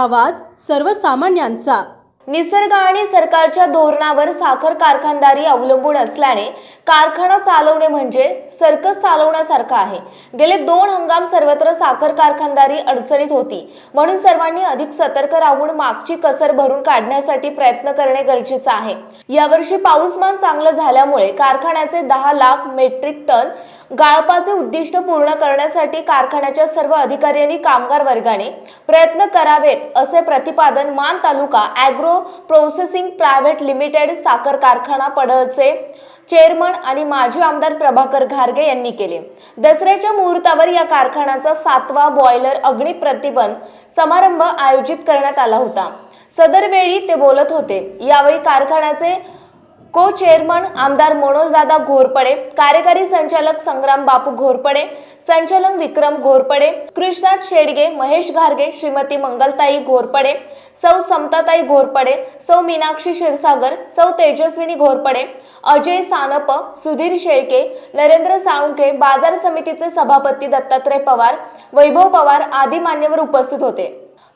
आवाज सर्वसामान्यांचा. निसर्ग आणि सरकारच्या धोरणावर साखर कारखानदारी अवलंबून असल्याने कारखाना चालवणे म्हणजे सर्कस चालवण्यासारखं आहे. गेले दोन हंगाम सर्वत्र साखर कारखानदारी अडचणीत होती. म्हणून सर्वांनी अधिक सतर्क राहून मागची कसर भरून काढण्यासाठी प्रयत्न करणे गरजेचं आहे. यावर्षी पाऊसमान चांगलं झाल्यामुळे कारखान्याचे दहा लाख मेट्रिक टन गाळपाचे उद्दिष्ट पूर्ण करण्यासाठी कारखान्याच्या सर्व अधिकारी आणि कामगार वर्गाने प्रयत्न करावेत असे प्रतिपादन Maan taluka agro processing private limited साखर कारखाना पडळचे चेअरमन आणि माजी आमदार प्रभाकर घारगे यांनी केले. दसऱ्याच्या मुहूर्तावर या कारखान्याचा सातवा बॉयलर अग्निप्रतिबंध समारंभ आयोजित करण्यात आला होता. सदर वेळी ते बोलत होते यावेळी कारखान्याचे को चेअरमन आमदार मनोजदादा घोरपडे कार्यकारी संचालक संग्राम बापू घोरपडे संचालक विक्रम घोरपडे कृष्णात शेडगे महेश घारगे श्रीमती मंगलताई घोरपडे सौ समताताई घोरपडे सौ मीनाक्षी क्षीरसागर सौ तेजस्विनी घोरपडे अजय सानप सुधीर शेळके नरेंद्र साळुंके बाजार समितीचे सभापती दत्तात्रय पवार वैभव पवार आदी मान्यवर उपस्थित होते.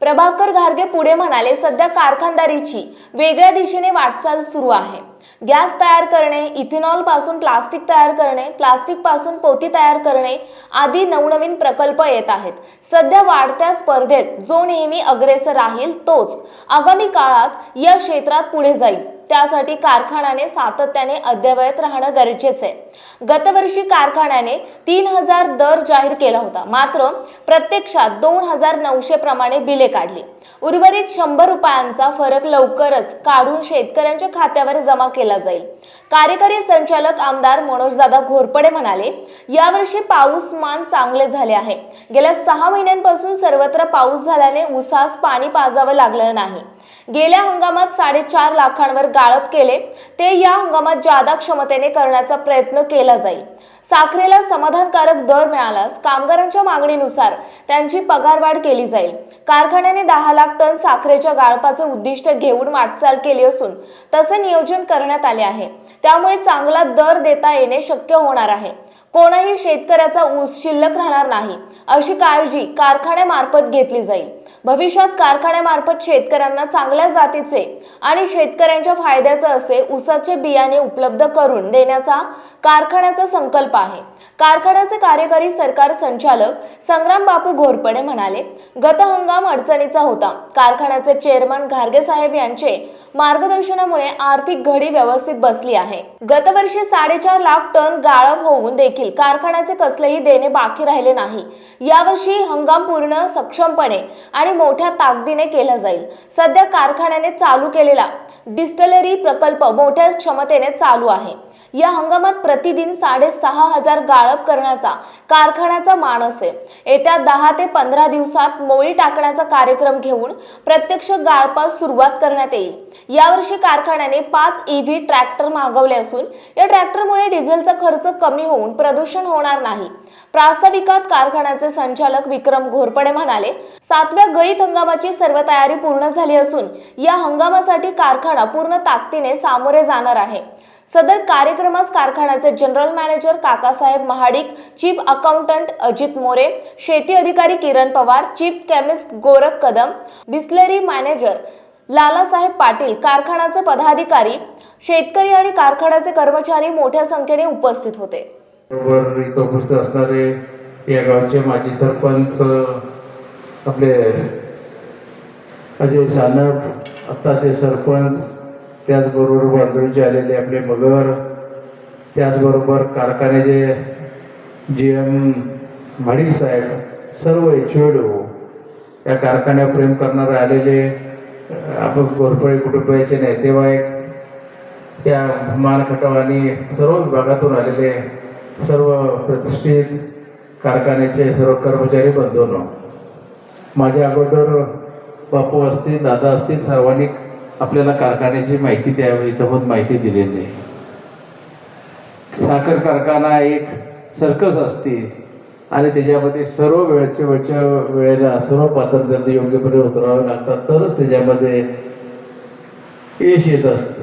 प्रभाकर घारगे पुढे म्हणाले सध्या कारखानदारीची वेगळ्या दिशेने वाटचाल सुरू आहे. गॅस तयार करणे इथेनॉलपासून प्लास्टिक तयार करणे प्लास्टिकपासून पोती तयार करणे आदी नवनवीन प्रकल्प येत आहेत. सध्या वाढत्या स्पर्धेत जो नेहमी अग्रेसर राहील तोच. आगामी काळात या क्षेत्रात पुढे जाईल. त्यासाठी कारखान्याने सातत्याने अद्ययावत राहणं गरजेचं आहे. गतवर्षी कारखान्याने तीन हजार दर जाहीर केला होता. मात्र प्रत्यक्षात दोन हजार नऊशे प्रमाणे बिले काढली. उर्वरित शंभर रुपयांचा फरक लवकरच काढून शेतकऱ्यांच्या खात्यावर जमा केला जाईल. कार्यकारी संचालक आमदार मनोजदादा घोरपडे म्हणाले यावर्षी पाऊसमान चांगले झाले आहे. गेल्या सहा महिन्यांपासून सर्वत्र पाऊस झाल्याने उसास पाणी पाजावं लागलं नाही. गेल्या हंगामात साडेचार लाखांवर गाळप केले. ते या हंगामात जादा क्षमतेने करण्याचा प्रयत्न केला जाईल. साखरेला समाधानकारक दर मिळाल्यास कामगारांच्या मागणीनुसार त्यांची पगारवाढ केली जाईल. कारखान्याने दहा लाख टन साखरेच्या गाळपाचे उद्दिष्ट घेऊन वाटचाल केली असून तसे नियोजन करण्यात आले आहे. त्यामुळे चांगला दर देता येणे शक्य होणार आहे. कोणाही शेतकऱ्याचा ऊस शिल्लक राहणार नाही अशी काळजी कारखान्यामार्फत घेतली जाईल. भविष्यात कारखान्यामार्फत शेतकऱ्यांना चांगल्या जातीचे आणि शेतकऱ्यांच्या फायद्याचे असे ऊसाचे बियाणे उपलब्ध करून देण्याचा कारखान्याचा संकल्प आहे. कारखान्याचे कार्यकारी सरकार संचालक संग्राम बापू घोरपडे म्हणाले गत हंगाम अडचणीचा होता. कारखान्याचे चेअरमन घारगे साहेब यांचे मार्गदर्शनामुळे आर्थिक घडी व्यवस्थित बसली आहे. गतवर्षी साडेचार लाख टन गाळप होऊन देखील कारखान्याचे कसलेही देणे बाकी राहिले नाही. यावर्षी हंगाम पूर्ण सक्षमपणे आणि मोठ्या ताकदीने केला जाईल. सध्या कारखान्याने चालू केलेला डिस्टलरी प्रकल्प मोठ्या क्षमतेने चालू आहे. या हंगामात प्रतिदिन साडेसहा हजार गाळप करण्याचा कारखान्याचा मानस आहे. येत्या दहा ते पंधरा दिवसात मोळी टाकण्याचा कार्यक्रम घेऊन प्रत्यक्ष गाळपास सुरुवात करण्यात येईल. यावर्षी कारखान्याने पाच ईव्ही ट्रॅक्टर मागवले असून या ट्रॅक्टरमुळे डिझेलचा खर्च कमी होऊन प्रदूषण होणार नाही. प्रास्ताविकात कारखान्याचे संचालक विक्रम घोरपडे म्हणाले सातव्या गळीत हंगामाची सर्व तयारी पूर्ण झाली असून या हंगामासाठी कारखाना पूर्ण ताकदीने सामोरे जाणार आहे. सदर कार्यक्रमास कारखान्याचे general manager Kakasaheb Mahadik chief accountant Ajit More शेती अधिकारी Kiran Pawar chief chemist Gorakh Kadam distillery manager Lalasaheb Patil कारखान्याचे पदाधिकारी शेतकरी आणि कारखान्याचे कर्मचारी मोठ्या संख्येने उपस्थित होते. इथं उपस्थित असणारे या गावचे माजी सरपंच आपले अजय सानप आत्ताचे सरपंच त्याचबरोबर बांधुळीचे आलेले आपले मगर त्याचबरोबर कारखान्याचे जी एम माडिक साहेब सर्व एच या कारखान्यावर प्रेम करणारे आलेले आपण घोरपळे कुटुंबाचे नेतेवाईक या मानखटाव आणि सर्व विभागातून आलेले सर्व प्रतिष्ठित कारखान्याचे सर्व कर्मचारी बंधून माझ्या अगोदर बापू असतील दादा असतील सर्वांनी आपल्याला कारखान्याची माहिती द्यावी तबत माहिती दिलेली नाही साखर कारखाना एक सर्कस असते. आणि त्याच्यामध्ये सर्व वेळच्या वेळच्या वेळेला सर्व पात्रता योग्यपणे उतरावे लागतात तरच त्याच्यामध्ये यश येत असतं.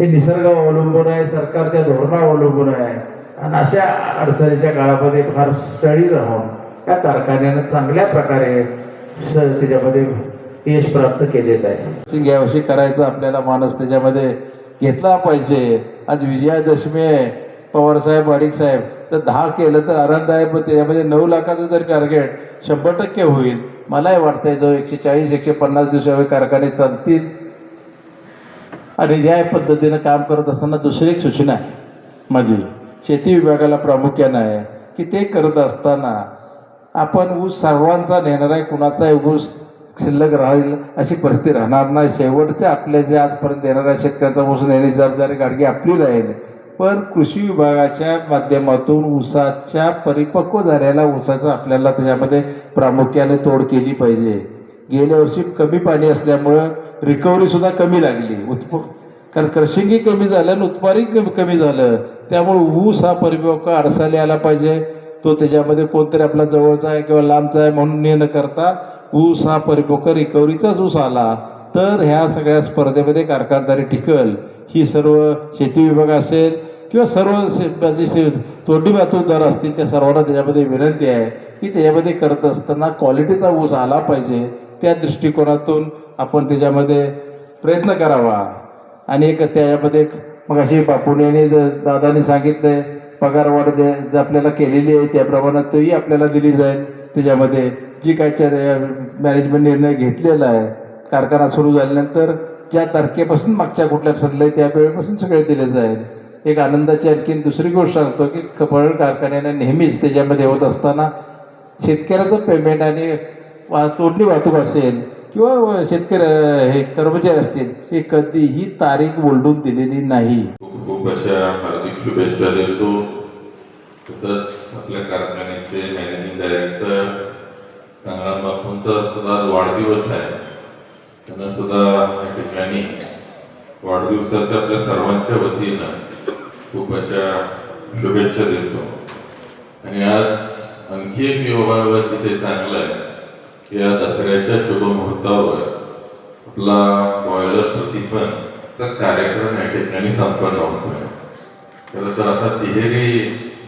हे निसर्गावर अवलंबून आहे सरकारच्या धोरणावर अवलंबून आहे. आणि अशा अडचणीच्या काळामध्ये फार स्टडी राहून या कारखान्यानं चांगल्या प्रकारे स त्याच्यामध्ये यश प्राप्त केलेलं आहे. यावर्षी करायचं आपल्याला मानस त्याच्यामध्ये घेतला पाहिजे. आज विजयादशमी आहे. पवारसाहेब अडिक साहेब तर दहा केलं तर आनंद आहे पण त्याच्यामध्ये नऊ लाखाचं जर टार्गेट शंभर टक्के होईल. मलाही वाटतंय जो एकशे चाळीस एकशे पन्नास दिवसावे कारखाने चालतील आणि या पद्धतीनं काम करत असताना दुसरी एक सूचना आहे माझी. शेती विभागाला प्रामुख्यानं आहे की ते करत असताना आपण ऊस सर्वांचा नेणार आहे कुणाचा ऊस शिल्लक राहील अशी परिस्थिती राहणार नाही. शेवटच्या आपल्या जे आजपर्यंत येणाऱ्या शेतकऱ्यांचा ऊस नेण्याची जबाबदारी गाडगी आपली राहील. पण कृषी विभागाच्या माध्यमातून ऊसाच्या परिपक्व झालेल्या ऊसाचं आपल्याला त्याच्यामध्ये प्रामुख्याने तोड केली पाहिजे. गेल्या वर्षी कमी पाणी असल्यामुळं रिकव्हरीसुद्धा कमी लागली. उत्प कारण क्रशिंगही कमी झालं आणि उत्पादन कमी कमी झालं. त्यामुळे ऊस हा परिपक्व अडसाले आला पाहिजे. तो त्याच्यामध्ये कोणतरी आपला जवळचा आहे किंवा लांबचा आहे म्हणून ने न करता ऊस हा परिपक्व रिकव्हरीचाच ऊस आला तर ह्या सगळ्या स्पर्धेमध्ये कारखानदारी टिकल. ही सर्व शेती विभाग असेल किंवा सर्व जे म्हणजे तोंडी वाहतूकदार असतील त्या सर्वांना त्याच्यामध्ये विनंती आहे की त्याच्यामध्ये करत असताना क्वालिटीचा ऊस आला पाहिजे. त्या दृष्टिकोनातून आपण त्याच्यामध्ये प्रयत्न करावा. आणि एक त्याच्यामध्ये मग अशी बापूने दादानी सांगितलं पगार वाढ दे आपल्याला केलेली आहे त्याप्रमाणात तोही आपल्याला दिली जाईल त्याच्यामध्ये. जी काय मॅनेजमेंट निर्णय घेतलेला आहे कारखाना सुरू झाल्यानंतर ज्या तारखेपासून मागच्या कुठल्या ठरलंय त्या वेळेपासून सगळे दिले जाईल. एक आनंदाची आणखीन दुसरी गोष्ट सांगतो की कपळ कारखान्याने नेहमीच त्याच्यामध्ये होत असताना शेतकऱ्याचं पेमेंट आणि वा तोडणी वाहतूक असेल किंवा शेतकरी हे कर्मचारी असतील हे कधीही तारीख ओलडून दिलेली नाही. खूप खूप अशा हार्दिक शुभेच्छा देतो. तसंच आपल्या कारखान्याचे मॅनेजिंग डायरेक्टर कंगराम बापूंचा सुद्धा वाढदिवस आहे. त्यांना सुद्धा या ठिकाणी वाढदिवसाच्या आपल्या सर्वांच्या वतीनं खूप अशा शुभेच्छा देतो. आणि आज आणखी एक योगायोग अतिशय चांगला आहे. की या दसऱ्याच्या शुभ मुहूर्तावर आपला बॉयलर प्रतिपनचा कार्यक्रम या ठिकाणी संपन्न होतोय. खरं तर असा तिहेरी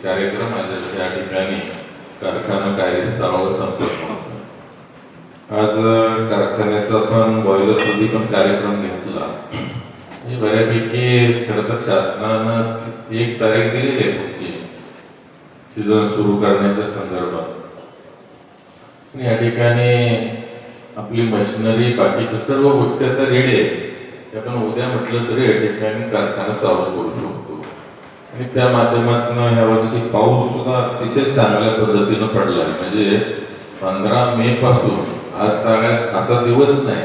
कार्यक्रम आहे त्या ठिकाणी कारखाना कार्यस्थळावर संपन्न होतो आज कारखान्याचा आपण बॉयलर प्रदीपन कार्यक्रम घेतला. बऱ्यापैकी खरं तर शासनानं एक तारीख दिलेली आहे पुढची. सीझन सुरू करण्याच्या संदर्भात. या ठिकाणी आपली मशिनरी बाकीच्या सर्व गोष्टी आता रेडी आहेत. आपण उद्या म्हटलं तरी या ठिकाणी कारखाना चालू करू शकतो. आणि त्या माध्यमातून ह्या वर्षी पाऊस सुद्धा अतिशय चांगल्या पद्धतीनं पडला म्हणजे पंधरा मे पासून आज तागात असा दिवस नाही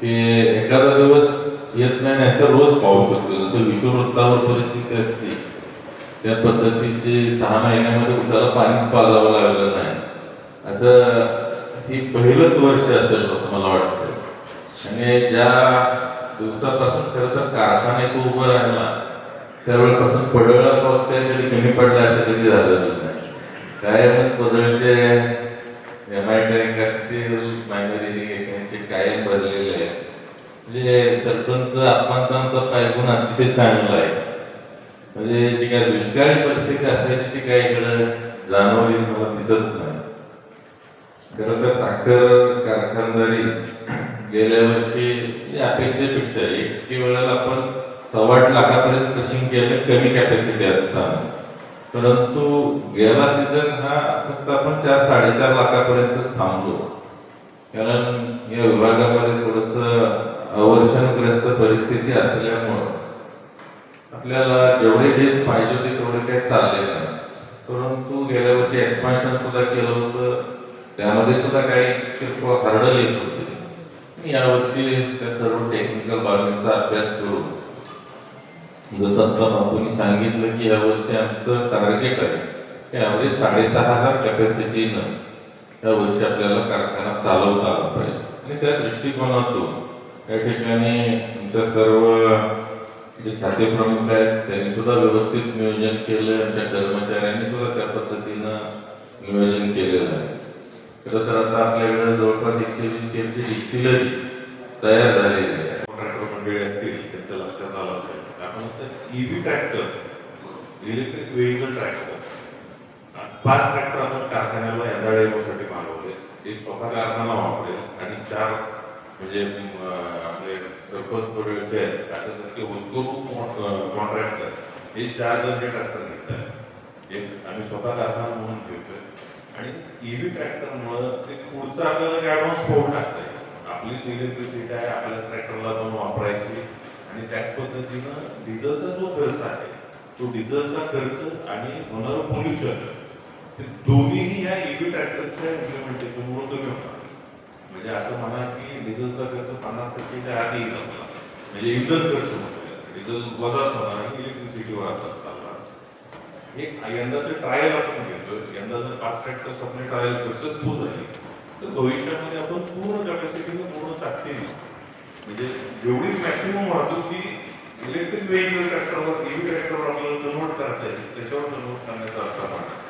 की एखादा दिवस येत नाही नाही तर रोज पाहू शकतो जसं विषुववृत्तावर परिस्थिती असते त्या पद्धतीचे सहा महिन्यामध्ये उसाला पाणीच पाजावं लागलं नाही. असं ही पहिलंच वर्ष असेल असं मला वाटतं. आणि ज्या दिवसापासून खरं तर कारखाना तो उभं राहिला त्यावेळेपासून पडळा पाऊस काय कधी कमी पडला असं कधी झालेलं नाही. कायमच पदळचे एम आय टँक असतील म्हणजे सरपंच आत्मांतांचा पायगुण अतिशय चांगला आहे. म्हणजे जी काय दुष्काळी परिस्थिती असायची ती काय इकडं जाणवली मला दिसत नाही. खरं तर साखर कारखानदारी गेल्या वर्षी म्हणजे अपेक्षेपेक्षा इतकी वेळेला आपण सव्वा आठ लाखापर्यंत क्रशिंग केलं कमी कॅपॅसिटी असताना. परंतु गेला सीझन हा फक्त आपण चार साडेचार लाखापर्यंतच थांबलो. कारण या विभागामध्ये थोडस अवर्षणग्रस्त परिस्थिती असल्यामुळं आपल्याला जेवढे डेज पाहिजे होते तेवढे काही चालले नाही. परंतु गेल्या वर्षी एक्सपान्शन सुद्धा केलं होतं. त्यामध्ये सुद्धा काही किरकोळ हरडल येत होते. यावर्षी त्या सर्व टेक्निकल बाबींचा अभ्यास करू जसं आता बापूंनी सांगितलं की यावर्षी आमचं टार्गेट आहे ते ॲव्हरेज साडेसहा हजार कॅपॅसिटीनं यावर्षी आपल्याला कारखाना चालवता आला पाहिजे. आणि त्या दृष्टिकोनातून या ठिकाणी आमच्या सर्व जे खाते प्रमुख आहेत त्यांनी सुद्धा व्यवस्थित नियोजन केलं आमच्या कर्मचाऱ्यांनी सुद्धा त्या पद्धतीनं नियोजन केलेलं आहे. खरं तर आता आपल्याकडे जवळपास एकशे वीस केलची डिस्टिलरी तयार झालेली आहे. ट्रॅक्टर मंडळी असतील त्यांच्या लक्षात आलं असेल. आपण EV tractor electric vehicle tractor पाच ट्रॅक्टर आपण कारखान्याला यंदा डेमोसाठी मागवले एक स्वतः कारखाना वापरेल आणि चार म्हणजे आपले सरपंच थोडेचे आहेत अशासारखे कॉन्ट्रॅक्ट आहेत. हे चार जण हे ट्रॅक्टर घेत आहेत एक आम्ही स्वतः कारखाना म्हणून ठेवतोय आणि ईव्ही ट्रॅक्टरमुळं ते पुढचं आपल्याला ॲडव्हान्स फोड टाकतंय. आपलीच इलेक्ट्रिसिटी आहे आपल्याच ट्रॅक्टरला पण वापरायची. आणि त्याच पद्धतीनं डिझेलचा जो खर्च आहे तो डिझेलचा खर्च आणि होणारं पोल्युशन दोन्हीही या ईव्ही ट्रॅक्टरच्या इम्प्लिमेंटेशनमुळे कमी होणार म्हणजे असं म्हणा की डिझेलचा खर्च पन्नास टक्केच्या आधी. येईल म्हणजे इंधन खर्च डिझेल म्हणजे वजाच होणार आणि इलेक्ट्रिसिटी वाढतात चालणार. हे यंदाचं ट्रायल आपण घेतो यंदाचं पाच ट्रॅक्टर्स आपले ट्रायल सक्सेसफुल झाली. तर भविष्यामध्ये आपण पूर्ण कॅपॅसिटीने पूर्ण ताकदीने म्हणजे जेवढी मॅक्सिमम वाहतूक ही इलेक्ट्रिक व्हेकल ट्रॅक्टरवर ईव्ही ट्रॅक्टरवर आपल्याला कन्व्हर्ट करता येईल. त्याच्यावर कन्व्हर्ट करण्याचा अर्थ आपण असेल